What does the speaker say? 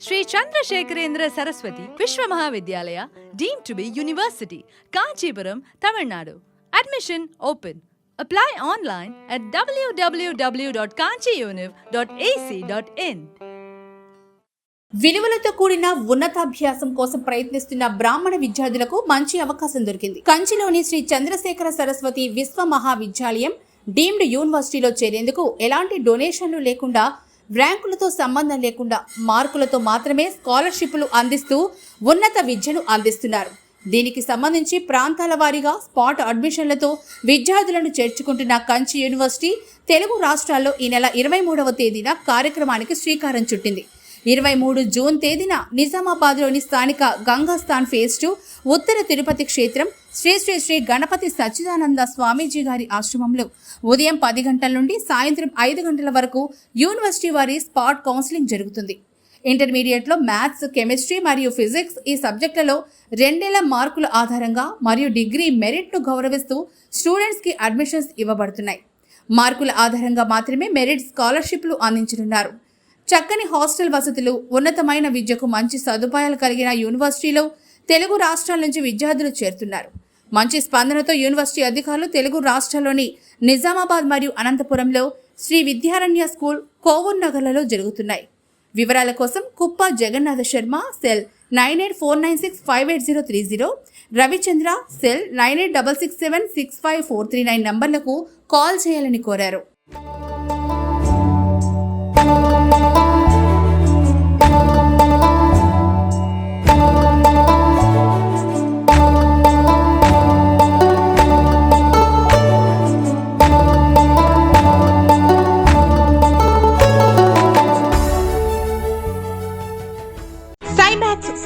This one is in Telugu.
Sri Chandrasekharendra Saraswathi Viswa Mahavidyalaya deemed to be university Kanchipuram Tamil Nadu. Admission open apply online at W W W dot Kanchi univ dot AC dot in విలువలతో కూడిన ఉన్నతాభ్యాసం కోసం ప్రయత్నిస్తున్న బ్రాహ్మణ విద్యార్థులకు మంచి అవకాశం దొరికింది. కంచిలోని శ్రీ చంద్రశేఖర సరస్వతి విశ్వ మహావిద్యాలయం డీమ్డ్ యూనివర్సిటీలో చేరేందుకు ఎలాంటి డొనేషన్లు లేకుండా ర్యాంకులతో సంబంధం లేకుండా మార్కులతో మాత్రమే స్కాలర్షిప్లు అందిస్తూ ఉన్నత విద్యను అందిస్తున్నారు. దీనికి సంబంధించి ప్రాంతాల వారీగా స్పాట్ అడ్మిషన్లతో విద్యార్థులను చేర్చుకుంటున్న కంచి యూనివర్సిటీ తెలుగు రాష్ట్రాల్లో ఈ నెల ఇరవై మూడవ తేదీన కార్యక్రమానికి శ్రీకారం చుట్టింది. ఇరవై మూడు జూన్ తేదీన నిజామాబాద్లోని స్థానిక గంగాస్థాన్ ఫేజ్ టూ ఉత్తర తిరుపతి క్షేత్రం శ్రీ శ్రీ శ్రీ గణపతి సచ్చిదానంద స్వామీజీ గారి ఆశ్రమంలో ఉదయం పది గంటల నుండి సాయంత్రం ఐదు గంటల వరకు యూనివర్సిటీ వారి స్పాట్ కౌన్సిలింగ్ జరుగుతుంది. ఇంటర్మీడియట్లో మ్యాథ్స్ కెమిస్ట్రీ మరియు ఫిజిక్స్ ఈ సబ్జెక్టులలో రెండేళ్ళ మార్కుల ఆధారంగా మరియు డిగ్రీ మెరిట్ను గౌరవిస్తూ స్టూడెంట్స్కి అడ్మిషన్స్ ఇవ్వబడుతున్నాయి. మార్కుల ఆధారంగా మాత్రమే మెరిట్ స్కాలర్షిప్లు అందించనున్నారు. చక్కని హాస్టల్ వసతులు ఉన్నతమైన విద్యకు మంచి సదుపాయాలు కలిగిన యూనివర్సిటీలో తెలుగు రాష్ట్రాల నుంచి విద్యార్థులు చేరుతున్నారు. మంచి స్పందనతో యూనివర్సిటీ అధికారులు తెలుగు రాష్ట్రాల్లోని నిజామాబాద్ మరియు అనంతపురంలో శ్రీ విద్యారణ్య స్కూల్ కోవూర్ నగర్లలో జరుగుతున్నాయి. వివరాల కోసం Kuppa Jagannatha Sharma cell nine eight four nine six five eight zero three zero Ravichandra cell nine eight double six seven six five four three nine నంబర్లకు call చేయాలని కోరారు.